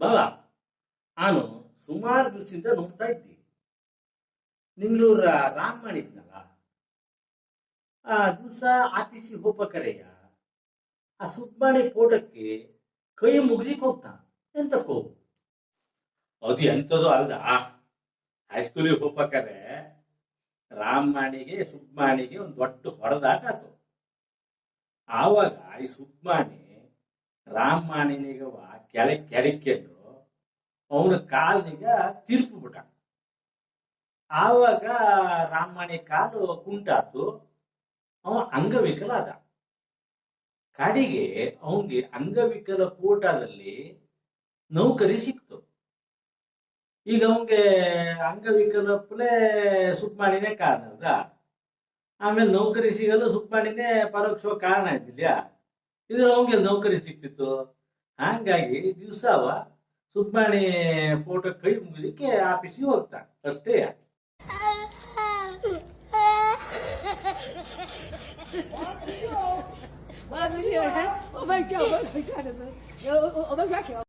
ಬಲ ನಾನು ಸುಮಾರು ದಿವಸದಿಂದ ನೋಡ್ತಾ ಇದ್ದೆ. ನಿಂಗ್ಳೂರ ರಾಮ್ ಮಾಡಿದ್ನಲ್ಲ, ಆ ದಿವಸ ಆಫೀಸಿಗೆ ಹೋಗ್ಬೇಕಾರೆಯ ಆ ಸುಬ್ಬಾಣಿ ಫೋಟೋಕ್ಕೆ ಕೈ ಮುಗ್ಲಿಕ್ಕೆ ಹೋಗ್ತಾನ ಎಂತಕ್ಕೋ ಅದು ಎಂಥದ್ದು ಅಲ್ಲ ಹೈಸ್ಕೂಲಿಗೆ ಹೋಗ್ಬೇಕಾದ್ರೆ ರಾಮಮಾಣಿಗೆ ಸುಬ್ಮಾಣಿಗೆ ಒಂದು ದೊಡ್ಡ ಹೊಡೆದಾಟ ಆತು. ಆವಾಗ ಈ ಸುಬ್ಮಾಣಿ ರಾಮಮಾಣಿನಿಗವ ಕೆಳ ಕೆಳಕ್ಕೆಂಡು ಅವನ ಕಾಲಿಗೆ ತಿರುಪು ಬಿಟ್ಟ ಆವಾಗ ರಾಮಾಣಿ ಕಾಲು ಕುಂಟಾತು ಅವ ಅಂಗವಿಕಲ ಆದ ಕಡೆಗೆ ಅವನಿಗೆ ಅಂಗವಿಕಲ ಕೋಟಾದಲ್ಲಿ ನೌಕರಿ ಸಿಕ್ತು. ಈಗ ಅವನಿಗೆ ಅಂಗವಿಕಲಪ್ಲೆ ಸುಬ್ಮಾಣಿನೇ ಕಾರಣ ಅಲ್ಲ ಆಮೇಲೆ ನೌಕರಿ ಸಿಗಲು ಸುಬ್ಮಾಣಿನೇ ಪರೋಕ್ಷ ಕಾರಣ ಇದ್ದಿಲ್ಲ ಇದ್ರೆ ಅವನಿಗೆ ನೌಕರಿ ಸಿಕ್ತಿತ್ತು ಹಂಗಾಗಿ ದಿವಸ ಅವ ಸುಬ್ಮಾಣಿ ಫೋಟೋ ಕೈ ಮುಗಿದಕ್ಕೆ ಆಫೀಸಿಗೆ ಹೋಗ್ತಾನೆ. ಅಷ್ಟೇ. Wat